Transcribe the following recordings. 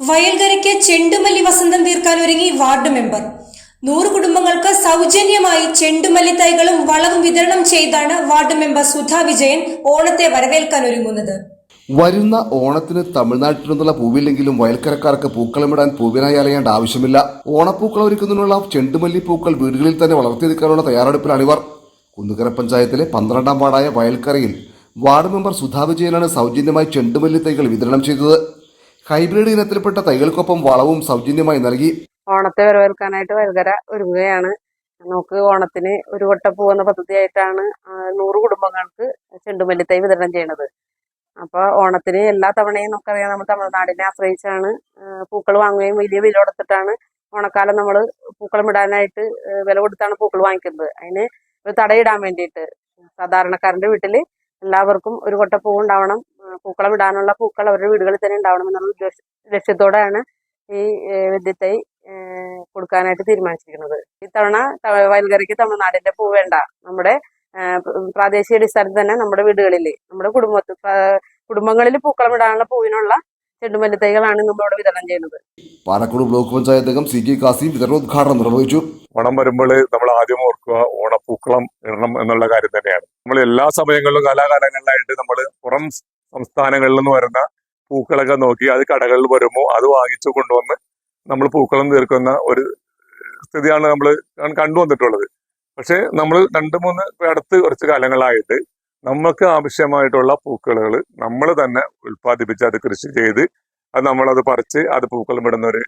വയൽക്കരയ്ക്ക് ചെണ്ടുമല്ലി വസന്തം തീർക്കാൻ ഒരുങ്ങി വാർഡ് മെമ്പർ. നൂറ് കുടുംബങ്ങൾക്ക് സൗജന്യമായി ചെണ്ടുമല്ലി തൈകളും വളവും വിതരണം ചെയ്താണ് വാർഡ് മെമ്പർ സുധാ വിജയൻ ഓണത്തെ വരവേൽക്കാൻ ഒരുങ്ങുന്നത്. വരുന്ന ഓണത്തിന് തമിഴ്നാട്ടിൽ നിന്നുള്ള പൂവില്ലെങ്കിലും വയൽക്കരക്കാർക്ക് പൂക്കളമിടാൻ പൂവിനായി അലയേണ്ട ആവശ്യമില്ല. ഓണപ്പൂക്കൾ ഒരുക്കുന്നതിനുള്ള ചെണ്ടുമല്ലി പൂക്കൾ വീടുകളിൽ തന്നെ വളർത്തിയെടുക്കാനുള്ള തയ്യാറെടുപ്പിലാണ് തയ്യാറെടുപ്പിലാണിവർ കുന്നുകര പഞ്ചായത്തിലെ പന്ത്രണ്ടാം വാർഡായ വയൽക്കരയിൽ വാർഡ് മെമ്പർ സുധാ വിജയനാണ് സൗജന്യമായി ചെണ്ടുമല്ലി തൈകൾ വിതരണം ചെയ്തത്. ഹൈബ്രിഡ് ഇനത്തിൽപ്പെട്ട തൈകൾക്കൊപ്പം വളവും സൗജന്യമായി നൽകി. ഓണത്തെ വരവേൽക്കാനായിട്ട് വൽകര ഒരുങ്ങുകയാണ്. നമുക്ക് ഓണത്തിന് ഒരു വട്ടപ്പൂ എന്ന പദ്ധതിയായിട്ടാണ് നൂറ് കുടുംബങ്ങൾക്ക് ചെണ്ടുമല്ലിത്തൈ വിതരണം ചെയ്യുന്നത് അപ്പോൾ ഓണത്തിന് എല്ലാ തവണയും നമുക്കറിയാം നമ്മൾ തമിഴ്നാടിനെ ആശ്രയിച്ചാണ് പൂക്കൾ വാങ്ങുകയും വലിയ വില കൊടുത്തിട്ടാണ് ഓണക്കാലം നമ്മൾ പൂക്കളം ഇടാനായിട്ട് വില കൊടുത്താണ് പൂക്കൾ വാങ്ങിക്കുന്നത്. അതിന് ഒരു തടയിടാൻ വേണ്ടിയിട്ട് സാധാരണക്കാരന്റെ വീട്ടിൽ എല്ലാവർക്കും ഒരു കൊട്ട പൂ ഉണ്ടാവണം. പൂക്കളം ഇടാനുള്ള പൂക്കൾ അവരുടെ വീടുകളിൽ തന്നെ ഉണ്ടാവണം എന്നുള്ള ലക്ഷ്യത്തോടെയാണ് ഈ വിദ്യത്തൈ കൊടുക്കാനായിട്ട് തീരുമാനിച്ചിരിക്കുന്നത്. ഇത്തവണ വയൽകറിക്ക് തമിഴ്നാടിന്റെ പൂ വേണ്ട. നമ്മുടെ പ്രാദേശിക അടിസ്ഥാനത്തിൽ തന്നെ നമ്മുടെ വീടുകളിൽ നമ്മുടെ കുടുംബത്തിൽ കുടുംബങ്ങളിൽ പൂക്കളം ഇടാനുള്ള പൂവിനുള്ള ചെണ്ടുമല്ലി തൈകളാണ് നമ്മളിവിടെ വിതരണം ചെയ്യുന്നത്. പാലക്കാട് ബ്ലോക്ക് പഞ്ചായത്ത് അംഗം സി കെ കാസിം വിതരണോദ്ഘാടനം നിർവഹിച്ചു. ഓണം വരുമ്പോൾ നമ്മൾ ആദ്യം ഓർക്കുക ഓണപ്പൂക്കളം ഇടണം എന്നുള്ള കാര്യം തന്നെയാണ്. നമ്മൾ എല്ലാ സമയങ്ങളിലും കാലാകാലങ്ങളിലായിട്ട് നമ്മൾ പുറം സംസ്ഥാനങ്ങളിൽ നിന്ന് വരുന്ന പൂക്കളൊക്കെ നോക്കി അത് കടകളിൽ വരുമ്പോൾ അത് വാങ്ങിച്ചു കൊണ്ടുവന്ന് നമ്മൾ പൂക്കളം തീർക്കുന്ന ഒരു സ്ഥിതിയാണ് നമ്മൾ കണ്ടുവന്നിട്ടുള്ളത് പക്ഷേ നമ്മൾ രണ്ട് മൂന്ന് അടുത്ത് കുറച്ച് കാലങ്ങളായിട്ട് നമുക്ക് ആവശ്യമായിട്ടുള്ള പൂക്കളുകൾ നമ്മൾ തന്നെ ഉൽപ്പാദിപ്പിച്ച് അത് കൃഷി ചെയ്ത് അത് നമ്മളത് പറിച്ച് അത് പൂക്കളം ഇടുന്ന ഒരു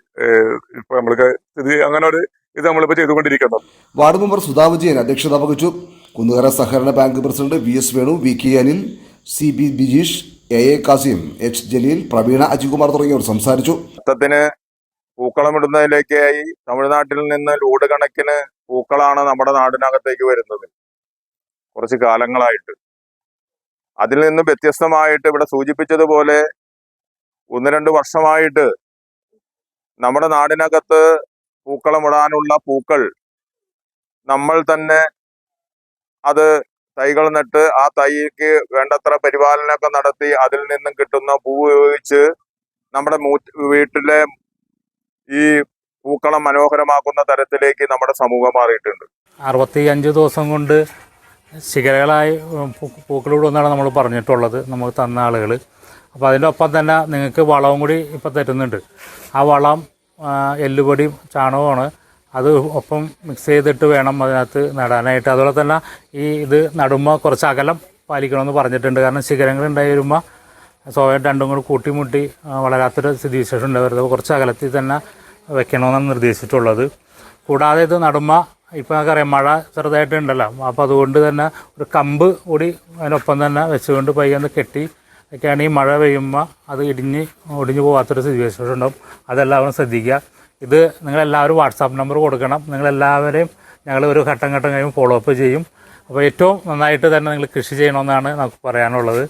ഇപ്പൊ നമ്മൾക്ക് സ്ഥിതി അങ്ങനെ ഒരു ഇത് നമ്മളിപ്പോ ചെയ്തുകൊണ്ടിരിക്കുന്നത്. വാർഡ് മെമ്പർ സുധാ വിജയൻ അധ്യക്ഷത വഹിച്ചു. കുന്നുകര സഹകരണ bank president V S Venu V K Anil C B Bijeesh A A Kasim H Jaleel Praveena Ajikumar തുടങ്ങിയവർ സംസാരിച്ചു. മൊത്തത്തിന് പൂക്കളമിടുന്നതിലേക്കായി തമിഴ്നാട്ടിൽ നിന്ന് ലോഡ് കണക്കിന് പൂക്കളാണ് നമ്മുടെ നാടിനകത്തേക്ക് വരുന്നത്. കുറച്ച് കാലങ്ങളായിട്ട്. അതിൽ നിന്നും വ്യത്യസ്തമായിട്ട് ഇവിടെ സൂചിപ്പിച്ചതുപോലെ ഒന്ന് രണ്ട് വർഷമായിട്ട് നമ്മുടെ നാടിനകത്ത് പൂക്കളമിടാനുള്ള പൂക്കൾ. നമ്മൾ തന്നെ അത് തൈകൾ നട്ട് ആ തൈക്ക് വേണ്ടത്ര പരിപാലനമൊക്കെ നടത്തി അതിൽ നിന്നും കിട്ടുന്ന പൂ ഉപയോഗിച്ച് നമ്മുടെ വീട്ടിലെ ഈ പൂക്കളം മനോഹരമാക്കുന്ന തരത്തിലേക്ക് നമ്മുടെ സമൂഹം മാറിയിട്ടുണ്ട്. അറുപത്തി അഞ്ച് ദിവസം കൊണ്ട് ശിഖരകളായി പൂക്കളിടുമെന്നാണ് നമ്മൾ പറഞ്ഞിട്ടുള്ളത് നമുക്ക് തന്ന ആളുകൾ അപ്പോൾ അതിന്റെ ഒപ്പം തന്നെ നിങ്ങൾക്ക് വളവും കൂടി ഇപ്പോൾ തരുന്നുണ്ട്. ആ വളം എല്ലുപൊടിയും ചാണകമാണ്. അത് ഒപ്പം മിക്സ് ചെയ്തിട്ട് വേണം അതിനകത്ത് നടാനായിട്ട്. അതുപോലെ തന്നെ ഈ ഇത് നടുമ്പോൾ കുറച്ച് അകലം പാലിക്കണമെന്ന് പറഞ്ഞിട്ടുണ്ട്. കാരണം ശിഖരങ്ങൾ ഉണ്ടായി വരുമ്പോൾ സ്വയം രണ്ടും കൂടി കൂട്ടിമുട്ടി വളരാത്തൊരു സ്ഥിതിവിശേഷം ഉണ്ടാവരുത്. കുറച്ച് അകലത്തിൽ തന്നെ വെക്കണമെന്നാണ് നിർദ്ദേശിച്ചിട്ടുള്ളത്. കൂടാതെ ഇത് നടുമ്പോൾ ഇപ്പോൾ നമുക്കറിയാം മഴ ചെറുതായിട്ടുണ്ടല്ലോ അപ്പോൾ അതുകൊണ്ട് തന്നെ ഒരു കമ്പ് കൂടി അതിനൊപ്പം തന്നെ വെച്ചുകൊണ്ട് പയ്യൊന്ന് കെട്ടി ഒക്കെയാണ് ഈ മഴ പെയ്യുമ്പോൾ അത് ഇടിഞ്ഞ് ഒടിഞ്ഞു പോകാത്തൊരു സിറ്റുവേഷൻ ഉണ്ടാവും. അതെല്ലാവരും ശ്രദ്ധിക്കുക. ഇത് നിങ്ങളെല്ലാവരും വാട്സാപ്പ് നമ്പർ കൊടുക്കണം. നിങ്ങളെല്ലാവരെയും ഞങ്ങൾ ഒരു ഘട്ടം ഘട്ടം കഴിയുമ്പോൾ ഫോളോ അപ്പ് ചെയ്യും. അപ്പോൾ ഏറ്റവും നന്നായിട്ട് തന്നെ നിങ്ങൾ കൃഷി ചെയ്യണമെന്നാണ് നമുക്ക് പറയാനുള്ളത്.